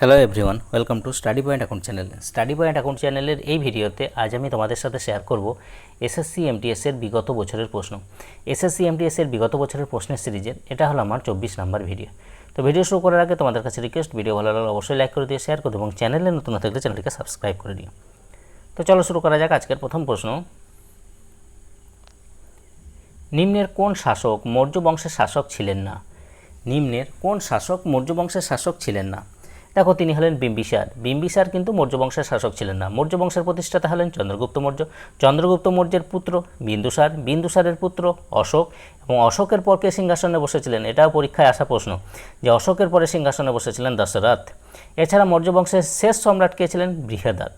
Hello everyone welcome to study point account channel study point account চ্যানেলের এই ভিডিওতে আজ আমি তোমাদের সাথে শেয়ার করব এসএসসি এমটিএস এর বিগত বছরের প্রশ্ন। এসএসসি এমটিএস এর বিগত বছরের প্রশ্নের সিরিজের, এটা হলো আমার চব্বিশ নাম্বার ভিডিও। তো ভিডিও শুরু করার আগে তোমাদের কাছে রিকোয়েস্ট ভিডিও ভালো লাগলে অবশ্যই লাইক করে দিয়ে শেয়ার করে এবং চ্যানেলে নতুন না থাকলে চ্যানেলটিকে সাবস্ক্রাইব করে দিও। তো চলো শুরু করা যাক আজকের প্রথম প্রশ্ন। নিম্নের কোন শাসক মৌর্য বংশের শাসক ছিলেন না? নিম্নের কোন শাসক মৌর্য বংশের শাসক ছিলেন না? দেখো, তিনি হলেন বিম্বিসার। বিম্বিসার কিন্তু মৌর্য বংশের শাসক ছিলেন না। মৌর্য বংশের প্রতিষ্ঠাতা হলেন চন্দ্রগুপ্ত মৌর্য। চন্দ্রগুপ্ত মৌর্যের পুত্র বিন্দুসার। বিন্দুসারের পুত্র অশোক। এবং অশোকের পর কে সিংহাসনে বসেছিলেন? এটাও পরীক্ষায় আসা প্রশ্ন যে অশোকের পরে সিংহাসনে বসেছিলেন দশরথ। এছাড়া মৌর্য বংশের শেষ সম্রাট কে ছিলেন? বৃহদাত।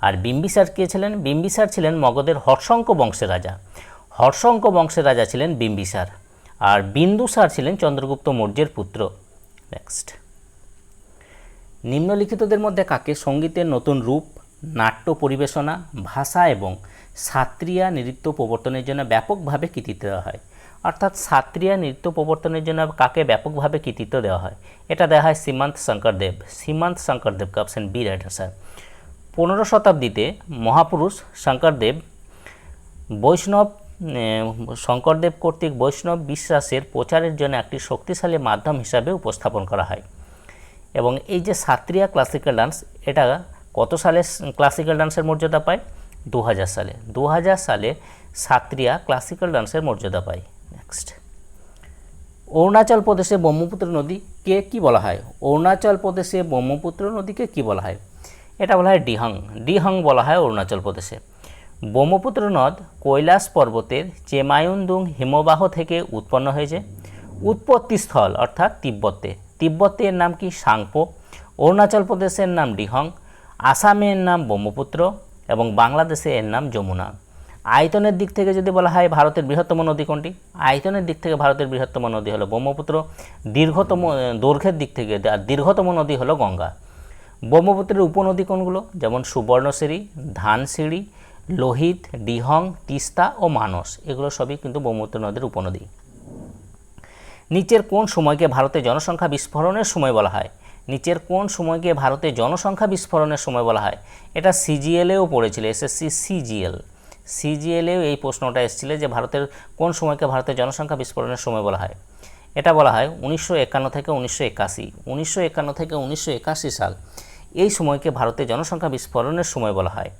আর বিম্বিসার কে ছিলেন? বিম্বিসার ছিলেন মগধের হর্ষঙ্ক বংশের রাজা। হর্ষঙ্ক বংশের রাজা ছিলেন বিম্বিসার। আর বিন্দুসার ছিলেন চন্দ্রগুপ্ত মৌর্যের পুত্র। নেক্সট নিম্নলিখিতদের মধ্যে কাকে? সঙ্গীতের নতুন রূপ, নাট্য পরিবেশনা, ভাষা এবং সাত্রিয়া নৃত্য প্রবর্তনের জন্য ব্যাপকভাবে কৃতিত্ব দেওয়া হয়। অর্থাৎ সাত্রিয়া নৃত্য প্রবর্তনের জন্য কাকে ব্যাপকভাবে কৃতিত্ব দেওয়া হয়? এটা দেওয়া হয় সীমান্ত শঙ্করদেব সীমান্ত শঙ্করদেবকে অপশন বি রাইট আনসার পনেরো শতাব্দীতে মহাপুরুষ শঙ্করদেব বৈষ্ণব শঙ্করদেব কর্তৃক বৈষ্ণব বিশ্বাসের প্রচারের জন্য একটি শক্তিশালী মাধ্যম হিসাবে উপস্থাপন করা হয়। এবং এই যে সাত্রিয়া ক্লাসিক্যাল ডান্স এটা কত সালে ক্লাসিক্যাল ডান্সের মর্যাদা পায়? দু হাজার সালে। দু হাজার সালে সাত্রিয়া ক্লাসিক্যাল ডান্সের মর্যাদা পায়। নেক্সট অরুণাচল প্রদেশে ব্রহ্মপুত্র নদীকে কি বলা হয়? অরুণাচল প্রদেশে ব্রহ্মপুত্র নদীকে কি বলা হয়? এটা বলা হয় ডিহং। ডিহং বলা হয় অরুণাচল প্রদেশে ব্রহ্মপুত্র নদ কৈলাস পর্বতের চেমায়ুন্দুং হিমবাহ থেকে উৎপন্ন হয়েছে। উৎপত্তিস্থল, অর্থাৎ তিব্বতে। তিব্বতে এর নাম কি সাংপো, অরুণাচল প্রদেশের নাম ডিহং, আসামের নাম ব্রহ্মপুত্র এবং বাংলাদেশে এর নাম যমুনা। আয়তনের দিক থেকে যদি বলা হয় ভারতের বৃহত্তম নদী কোনটি? আয়তনের দিক থেকে ভারতের বৃহত্তম নদী হলো ব্রহ্মপুত্র, দীর্ঘতম, দৈর্ঘ্যের দিক থেকে, আর দীর্ঘতম নদী হলো গঙ্গা। ব্রহ্মপুত্রের উপনদী কোনগুলো? যেমন সুবর্ণশিরি ধানসিঁড়ি লোহিত, ডিহং, তিস্তা ও মানস। এগুলো সবই কিন্তু ব্রহ্মপুত্র নদীর উপনদী। নিচের কোন সময়কে ভারতে জনসংখ্যা বিস্ফোরণের সময় বলা হয়? নিচের কোন সময়কে ভারতে জনসংখ্যা বিস্ফোরণের সময় বলা হয়? এটা সিজিএলেও পড়েছিল, এসএসসি সিজিএল। সিজিএলেও এই প্রশ্নটা এসেছিল যে ভারতের কোন সময়কে ভারতের জনসংখ্যা বিস্ফোরণের সময় বলা হয়? এটা বলা হয় উনিশশো একান্ন থেকে উনিশশো একাশি। উনিশশো একান্ন থেকে উনিশশো একাশি সাল। এই সময়কে ভারতের জনসংখ্যা বিস্ফোরণের সময় বলা হয়।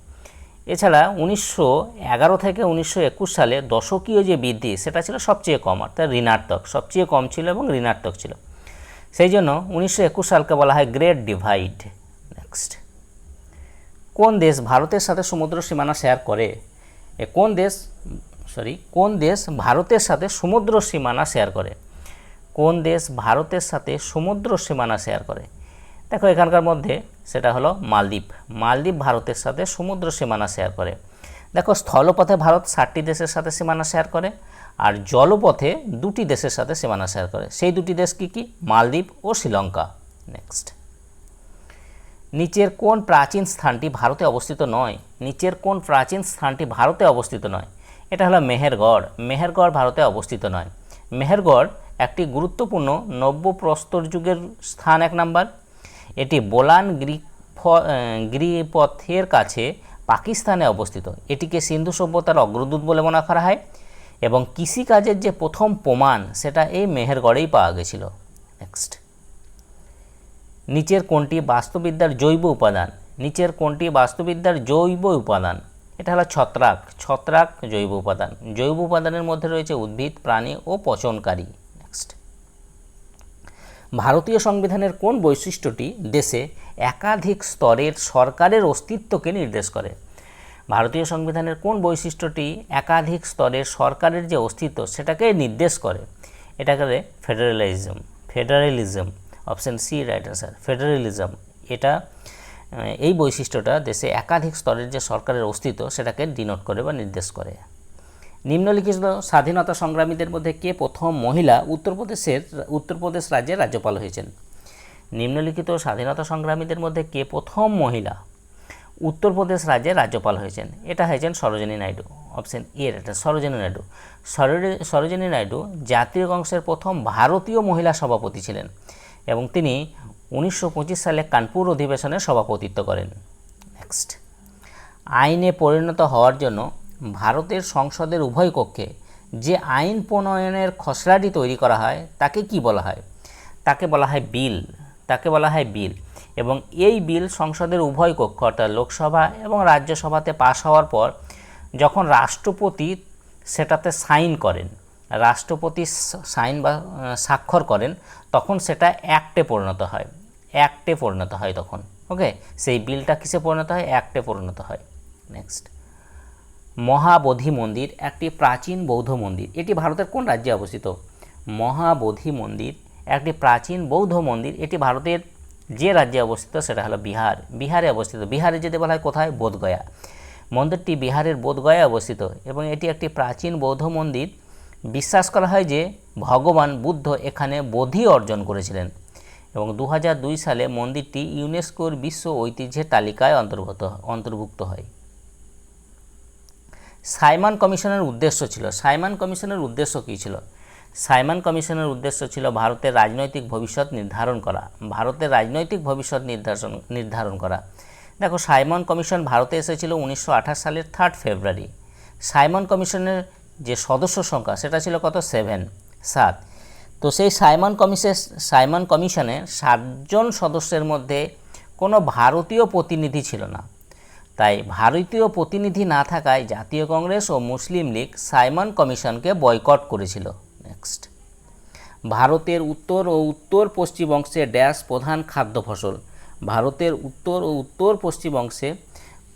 এছাড়া উনিশশো এগারো থেকে উনিশশো একুশ সালে দশকীয় যে বৃদ্ধি, সেটা ছিল সবচেয়ে কম, অর্থাৎ ঋণাত্মক, সবচেয়ে কম ছিল এবং ঋণাত্মক ছিল। সেই জন্য উনিশশো একুশ সালকে বলা হয় গ্রেট ডিভাইড নেক্সট কোন দেশ ভারতের সাথে সমুদ্র সীমানা শেয়ার করে? কোন দেশ সরি কোন দেশ ভারতের সাথে সমুদ্র সীমানা শেয়ার করে? কোন দেশ ভারতের সাথে সমুদ্র সীমানা শেয়ার করে? দেখো, এখানকার মধ্যে সেটা হলো মালদ্বীপ। মালদ্বীপ ভারতের সাথে সমুদ্র সীমানা শেয়ার করে। দেখো, স্থলপথে ভারত ষাটটি দেশের সাথে সীমানা শেয়ার করে আর জলপথে দুটি দেশের সাথে সীমানা শেয়ার করে। সেই দুটি দেশ কি কি? মালদ্বীপ ও শ্রীলঙ্কা। নেক্সট নিচের কোন প্রাচীন স্থানটি ভারতে অবস্থিত নয়? নিচের কোন প্রাচীন স্থানটি ভারতে অবস্থিত নয়? এটা হলো মেহেরগড়। মেহেরগড় ভারতে অবস্থিত নয়। মেহেরগড় একটি গুরুত্বপূর্ণ নব্য প্রস্তর যুগের স্থান এক নাম্বার। এটি বোলান গিরিপথের কাছে পাকিস্তানে অবস্থিত। এটিকে সিন্ধু সভ্যতার অগ্রদূত বলে মনে করা হয় এবং কৃষিকাজের যে প্রথম প্রমাণ, সেটা এই মেহেরগড়েই পাওয়া গেছিল। নেক্সট নিচের কোনটি বাস্তুবিদ্যার জৈব উপাদান? নিচের কোনটি বাস্তুবিদ্যার জৈব উপাদান? এটা হলো ছত্রাক। ছত্রাক জৈব উপাদান। জৈব উপাদানের মধ্যে রয়েছে উদ্ভিদ, প্রাণী ও পচনকারী। ভারতীয় সংবিধানের কোন বৈশিষ্ট্যটি দেশে একাধিক স্তরের সরকারের অস্তিত্বকে নির্দেশ করে? ভারতীয় সংবিধানের কোন বৈশিষ্ট্যটি একাধিক স্তরের সরকারের যে অস্তিত্ব সেটাকে নির্দেশ করে? এটাকে federalism federalism, option C right answer federalism. এটা এই বৈশিষ্ট্যটা দেশে একাধিক স্তরের যে সরকারের অস্তিত্ব সেটাকে ডিনোট করে বা নির্দেশ করে। নিম্নলিখিত স্বাধীনতা সংগ্রামীদের মধ্যে কে প্রথম মহিলা উত্তরপ্রদেশের উত্তরপ্রদেশ রাজ্যের রাজ্যপাল হয়েছেন? নিম্নলিখিত স্বাধীনতা সংগ্রামীদের মধ্যে কে প্রথম মহিলা উত্তরপ্রদেশ রাজ্যের রাজ্যপাল হয়েছেন? এটা হয়েছেন সরোজিনী নাইডু। অপশন এ, এটা সরোজিনী নাইডু। সরোজি- সরোজিনী নাইডু জাতীয় কংগ্রেসের প্রথম ভারতীয় মহিলা সভাপতি ছিলেন এবং তিনি উনিশশো পঁচিশ সালে কানপুর অধিবেশনে সভাপতিত্ব করেন। নেক্সট আইনে পরিণত হওয়ার জন্য ভারতের সংসদের উভয় কক্ষে যে আইন প্রণয়নের খসড়াটি তৈরি করা হয়, তাকে কি বলা হয়? তাকে বলা হয় বিল। তাকে বলা হয় বিল। এবং এই বিল সংসদের উভয় কক্ষ, অর্থাৎ লোকসভা এবং রাজ্যসভাতে পাশ হওয়ার পর যখন রাষ্ট্রপতি সেটাতে সাইন করেন, রাষ্ট্রপতি সাইন বা স্বাক্ষর করেন, তখন সেটা অ্যাক্টে পরিণত হয়। অ্যাক্টে পরিণত হয় তখন। ওকে? সেই বিলটা কিসে পরিণত হয়? অ্যাক্টে পরিণত হয়। নেক্সট। মহাবোধি মন্দির, একটি প্রাচীন বৌদ্ধ মন্দির। এটি ভারতের কোন রাজ্যে অবস্থিত? মহাবোধি মন্দির, একটি প্রাচীন বৌদ্ধ মন্দির। এটি ভারতের যে রাজ্যে অবস্থিত সেটা হলো বিহার। বিহারে অবস্থিত। বিহারে যেতে বলা হয় কোথায়? বোধগয়া। মন্দিরটি বিহারের বোধগয়ায় অবস্থিত এবং এটি একটি প্রাচীন বৌদ্ধ মন্দির। বিশ্বাস করা হয় যে ভগবান বুদ্ধ এখানে বোধি অর্জন করেছিলেন এবং দু হাজার দুই সালে মন্দিরটি ইউনেস্কোর বিশ্ব ঐতিহ্যের তালিকায় অন্তর্ভুক্ত অন্তর্ভুক্ত হয়। সাইমন কমিশনের উদ্দেশ্য ছিল, সাইমন কমিশনের উদ্দেশ্য কী ছিল? সাইমন কমিশনের উদ্দেশ্য ছিল ভারতের রাজনৈতিক ভবিষ্যৎ নির্ধারণ করা, ভারতের রাজনৈতিক ভবিষ্যৎ নির্ধারণ নির্ধারণ করা। দেখো, সাইমন কমিশন ভারতে এসেছিল উনিশশো আঠাশ সালের থার্ড ফেব্রুয়ারি সাইমন কমিশনের যে সদস্য সংখ্যা, সেটা ছিল কত? সেভেন সাত। তো সেই সাইমন কমিশন, সাইমন কমিশনে সাতজন সদস্যের মধ্যে কোনো ভারতীয় প্রতিনিধি ছিল না। তাই ভারতীয় প্রতিনিধি না থাকায় জাতীয় কংগ্রেস ও মুসলিম লীগ সাইমন কমিশনকে বয়কট করেছিল। নেক্সট। ভারতের উত্তর ও উত্তর পশ্চিম অংশে ড্যাশ প্রধান খাদ্য ফসল। ভারতের উত্তর ও উত্তর পশ্চিম অংশে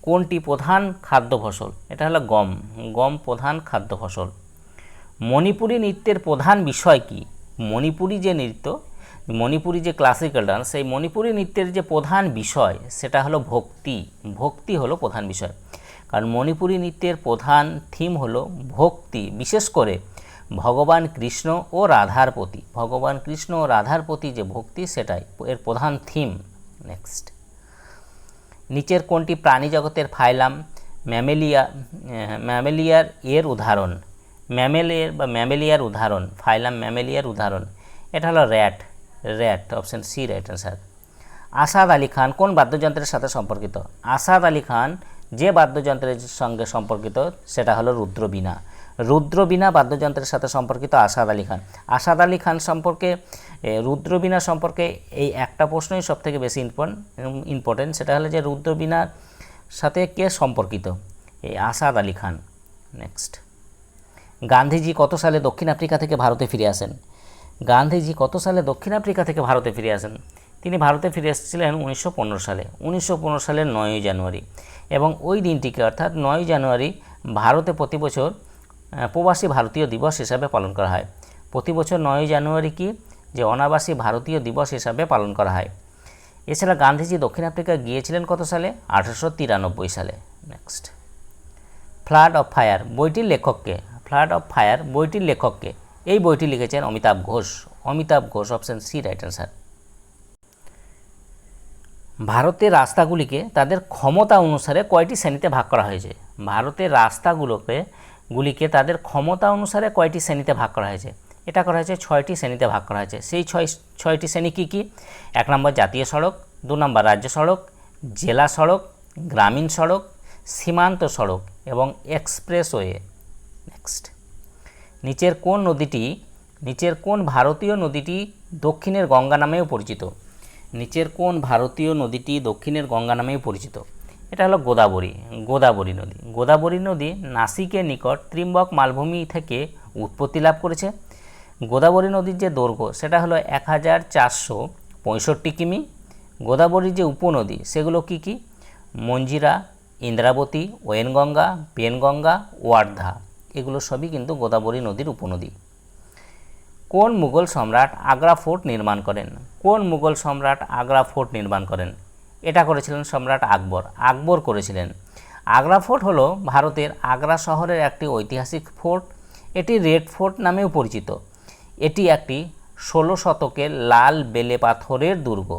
কোনটি প্রধান খাদ্য ফসল? এটা হলো গম। গম প্রধান খাদ্য ফসল। মণিপুরী নৃত্যের প্রধান বিষয় কি? মণিপুরী যে নৃত্য মণিপুরী যে ক্লাসিক্যাল ডান্স সেই মণিপুরী নৃত্যের যে প্রধান বিষয়, সেটা হলো ভক্তি। ভক্তি হলো প্রধান বিষয়। কারণ মণিপুরী নৃত্যের প্রধান থিম হলো ভক্তি, বিশেষ করে ভগবান কৃষ্ণ ও রাধার প্রতি। ভগবান কৃষ্ণ ও রাধার প্রতি যে ভক্তি, সেটাই এর প্রধান থিম নেক্সট নিচের কোনটি প্রাণী জগতের ফাইলাম? ম্যামেলিয়া ম্যামেলিয়ার এর উদাহরণ। ম্যামেলিয়ার বা ম্যামেলিয়ার উদাহরণ, ফাইলাম ম্যামেলিয়ার উদাহরণ। এটা হলো rat rat option C right answer Asad Ali Khan, কোন বাদ্যযন্ত্রের সাথে সম্পর্কিত? আসাদ আলী খান, যে বাদ্যযন্ত্রের সঙ্গে সম্পর্কিত, সেটা হলো রুদ্রবীণা। রুদ্রবীণা বাদ্যযন্ত্রের সাথে সম্পর্কিত আসাদ আলী খান। আসাদ আলী খান সম্পর্কে রুদ্রবীণা সম্পর্কে এই একটা প্রশ্নই সবথেকে বেশি ইম্পর্টেন্ট সেটা হলো যে রুদ্রবীণার সাথে কে সম্পর্কিত? এই আসাদ আলী খান। নেক্সট গান্ধীজি কত সালে দক্ষিণ আফ্রিকা থেকে ভারতে ফিরে আসেন? গান্ধীজি কত সালে দক্ষিণ আফ্রিকা থেকে ভারতে ফিরে আসেন? তিনি ভারতে ফিরে এসেছিলেন উনিশশো পনেরো সালে। উনিশশো পনেরো সালের নয়ই জানুয়ারি। এবং ওই দিনটিকে অর্থাৎ নয় জানুয়ারি ভারতে প্রতি বছর প্রবাসী ভারতীয় দিবস হিসাবে পালন করা হয়। প্রতি বছর নয় জানুয়ারি কি? যে অনাবাসী ভারতীয় দিবস হিসাবে পালন করা হয়। এছাড়া গান্ধীজি দক্ষিণ আফ্রিকা গিয়েছিলেন কত সালে? আঠারোশো তিরানব্বই সালে। নেক্সট ফ্লাড অফ ফায়ার বইটির লেখককে ফ্লাড অফ ফায়ার বইটির লেখককে এই বইটি লিখেছেন Amitav Ghosh. Amitav Ghosh option C right answer ভারতের রাস্তাগুলিকে তাদের ক্ষমতা অনুসারে কয়টি শ্রেণীতে ভাগ করা হয়েছে? ভারতের রাস্তাগুলোকে, গুলিকে তাদের ক্ষমতা অনুসারে কয়টি শ্রেণীতে ভাগ করা হয়েছে? এটা করা হয়েছে ছয়টি শ্রেণীতে ভাগ করা হয়েছে। সেই ছয়, ছয়টি শ্রেণি কী কী? এক নম্বর জাতীয় সড়ক, দু নম্বর রাজ্য সড়ক, জেলা সড়ক, গ্রামীণ সড়ক, সীমান্ত সড়ক এবং এক্সপ্রেসওয়ে। নেক্সট নিচের কোন নদীটি, নিচের কোন ভারতীয় নদীটি দক্ষিণের গঙ্গা নামেও পরিচিত। নিচের কোন ভারতীয় নদীটি দক্ষিণের গঙ্গা নামেও পরিচিত। এটা হলো গোদাবরী গোদাবরী নদী। গোদাবরী নদী নাসিকের নিকট ত্রিম্বক মালভূমি থেকে উৎপত্তি লাভ করেছে। গোদাবরী নদীর যে দৈর্ঘ্য, সেটা হলো এক হাজার চারশো পঁয়ষট্টি কিমি। গোদাবরীর যে উপনদী, সেগুলো কি কি? মঞ্জিরা, ইন্দ্রাবতী, ওয়েনগঙ্গা পেনগঙ্গা ওয়ার্ধা। এগুলো সবই কিন্তু গোদাবরী নদীর উপনদী। কোন মুঘল সম্রাট আগ্রা ফোর্ট নির্মাণ করেন? কোন মুঘল সম্রাট আগ্রা ফোর্ট নির্মাণ করেন? এটা করেছিলেন সম্রাট আকবর। আকবর করেছিলেন। আগ্রা ফোর্ট হলো ভারতের আগ্রা শহরের একটি ঐতিহাসিক ফোর্ট। এটি রেড ফোর্ট নামেও পরিচিত। এটি একটি ষোলো শতকের লাল বেলে পাথরের দুর্গ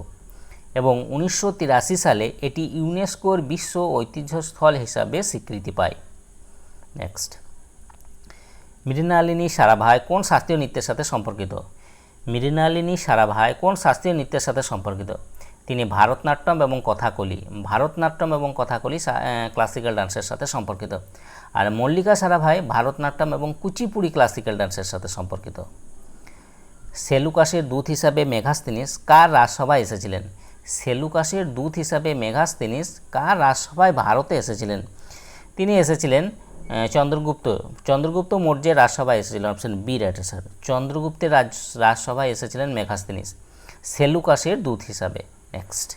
এবং উনিশশো তিরাশি সালে এটি ইউনেস্কোর বিশ্ব ঐতিহ্যস্থল হিসাবে স্বীকৃতি পায়। নেক্সট মৃণালিনী সারাভাই কোন শাস্ত্রীয় নৃত্যের সাথে সম্পর্কিত? মৃণালিনী সারাভাই কোন শাস্ত্রীয় নৃত্যের সাথে সম্পর্কিত? তিনি ভারতনাট্যম এবং কথাকলি, ভারতনাট্যম এবং কথাকলি ক্লাসিক্যাল ডান্সের সাথে সম্পর্কিত। আর মল্লিকা সারাভাই ভারতনাট্যম এবং কুচিপুড়ি ক্লাসিক্যাল ডান্সের সাথে সম্পর্কিত। সেলুকাসের দূত হিসাবে মেঘাস্তিনিস কার রাজসভায় এসেছিলেন? সেলুকাসের দূত হিসাবে মেঘাস্তিনিস কার রাজসভায় ভারতে এসেছিলেন? তিনি এসেছিলেন চন্দ্রগুপ্ত চন্দ্রগুপ্ত মৌর্যের রাজসভায় এসেছিলেন অপশন বি রাইট স্যার চন্দ্রগুপ্তের রাজ, রাজসভায় এসেছিলেন মেঘাস্তিনিস। সেলুকাসের দূত হিসাবে। নেক্সট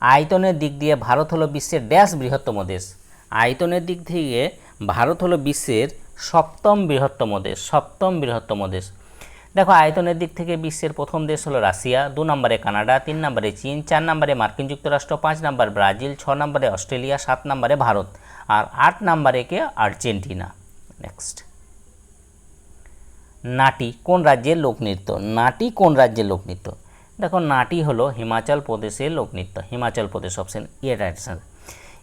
আয়তনের দিক দিয়ে ভারত হলো বিশ্বের ড্যাশ বৃহত্তম দেশ। আয়তনের দিক থেকে ভারত হলো বিশ্বের সপ্তম বৃহত্তম দেশ, সপ্তম বৃহত্তম দেশ। দেখো, আয়তনের দিক থেকে বিশ্বের প্রথম দেশ হলো রাশিয়া। দু নম্বরে কানাডা, তিন নম্বরে চীন, চার নম্বরে মার্কিন যুক্তরাষ্ট্র, পাঁচ নম্বর ব্রাজিল, ছ নম্বরে অস্ট্রেলিয়া, সাত নম্বরে ভারত আর আট নম্বরে কে? আর্জেন্টিনা। নেক্সট নাটি কোন রাজ্যের লোকনৃত্য নাটি কোন রাজ্যের লোকনৃত্য দেখো, নাটি হলো হিমাচল প্রদেশের লোকনৃত্য Himachal Pradesh option A right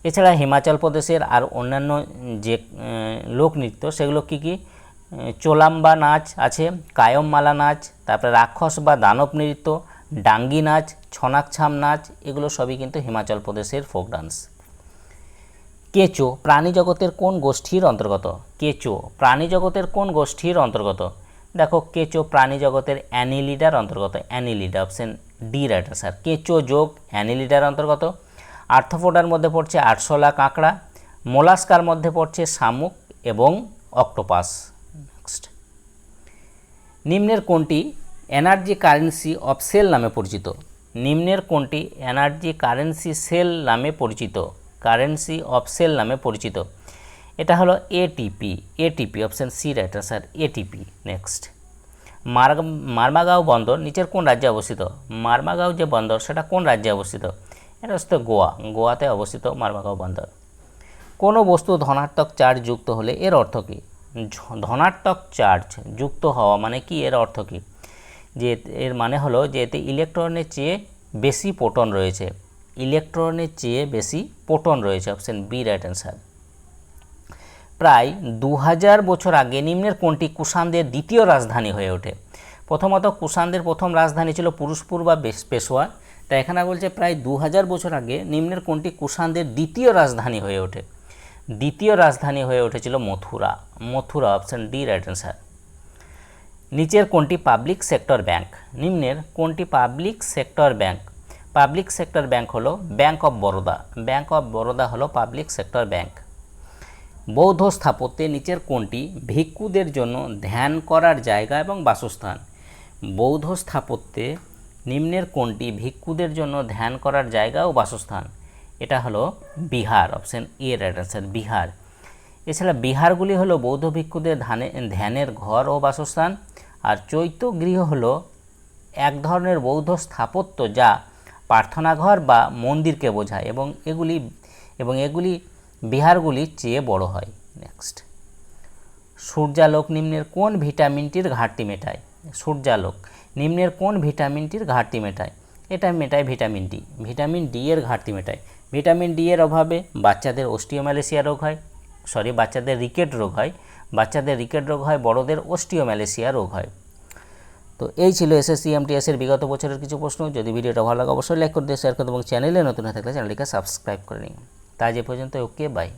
এছাড়া হিমাচল প্রদেশের আর অন্যান্য যে লোকনৃত্য সেগুলো কী কি? আহ, চোলাম্বা নাচ আছে কায়মমালা নাচ তারপরে রাক্ষস বা দানব নৃত্য ডাঙ্গি নাচ ছনাকছাম নাচ এগুলো সবই কিন্তু হিমাচল প্রদেশের ফোক ডান্স কেঁচো প্রাণী জগতের কোন গোষ্ঠীর অন্তর্গত? কেঁচো প্রাণী জগতের কোন গোষ্ঠীর অন্তর্গত? দেখো কেঁচো প্রাণী জগতের অ্যানিলিডার অন্তর্গত annelida option D right sir কেঁচো যোগ অ্যানিলিডার অন্তর্গত। আর্থোপোডার মধ্যে পড়ছে আরশোলা কাঁকড়া মোলাস্কার মধ্যে পড়ছে শামুক এবং অক্টোপাস। নিম্নের কোনটি এনার্জি কারেন্সি অফ সেল নামে পরিচিত? নিম্নের কোনটি এনার্জি কারেন্সি সেল নামে পরিচিত? কারেন্সি অফ সেল নামে পরিচিত। এটা হলো ATP ATP option C right sir ATP next মার মারমাগাঁও বন্দর নিচের কোন রাজ্যে অবস্থিত? মারমাগাঁও যে বন্দর, সেটা কোন রাজ্যে অবস্থিত? এটা হচ্ছে গোয়া, গোয়াতে অবস্থিত মারমাগাঁও বন্দর। কোনো বস্তু ধনাত্মক চার্জ যুক্ত হলে এর অর্থ কী? ধনাত্মক চার্জ যুক্ত হওয়া মানে কি? এর অর্থ কী? যে এর মানে হলো যে এতে ইলেকট্রনের চেয়ে বেশি প্রোটন রয়েছে। ইলেকট্রনের চেয়ে বেশি প্রোটন রয়েছে অপশন বি রাইট অ্যান্সার প্রায় দু হাজার বছর আগে নিম্নের কোনটি কুষাণদের দ্বিতীয় রাজধানী হয়ে ওঠে? প্রথমত কুষাণদের প্রথম রাজধানী ছিল পুরুষপুর বা পেশোয়া। তা এখানে বলছে প্রায় দু হাজার বছর আগে নিম্নের কোনটি কুষাণদের দ্বিতীয় রাজধানী হয়ে ওঠে? দ্বিতীয় রাজধানী হয়ে উঠেছিল Mathura. Mathura option D right answer নিচের কোনটি পাবলিক সেক্টর ব্যাংক নিম্নের কোনটি public sector bank public sector bank হলো bank of Baroda bank of Baroda হলো পাবলিক সেক্টর ব্যাংক বৌদ্ধ স্থাপত্যে নিচের কোনটি ভিক্ষুদের জন্য ধ্যান করার জায়গা এবং বাসস্থান? বৌদ্ধ স্থাপত্যে নিম্নের কোনটি ভিক্ষুদের জন্য ধ্যান করার জায়গা ও বাসস্থান? এটা হলো বিহার অপশন এ রাইট আনসার বিহার। এছাড়া বিহারগুলি হলো বৌদ্ধ ভিক্ষুদের ধানে, ধ্যানের ঘর ও বাসস্থান, আর চৈত্য গৃহ হলো এক ধরনের বৌদ্ধ স্থাপত্য যা প্রার্থনাঘর বা মন্দিরকে বোঝায় এবং এগুলি এবং এগুলি বিহারগুলির চেয়ে বড় হয়। নেক্সট সূর্যালোক নিম্নের কোন ভিটামিনটির ঘাটতি মেটায়? সূর্যালোক নিম্নের কোন ভিটামিনটির ঘাটতি মেটায়? এটা মেটায় ভিটামিন ডি ভিটামিন ডি এর ঘাটতি মেটায়। ভিটামিন ডি এর অভাবে বাচ্চাদের অস্টিওম্যালেসিয়া রোগ হয় সরি বাচ্চাদের রিকেট রোগ হয়, বাচ্চাদের রিকেট রোগ হয়, বড়দের অস্টিওম্যালেসিয়া রোগ হয়। তো এই ছিল এসএসসি এমটিএস এর বিগত বছরের কিছু প্রশ্ন। যদি ভিডিওটা ভালো লাগে, অবশ্যই লাইক করে দিয়ে শেয়ার করতে এবং চ্যানেলে নতুন হয়ে থাকলে চ্যানেলটিকে সাবস্ক্রাইব করে নিন তা যে পর্যন্ত ওকে বাই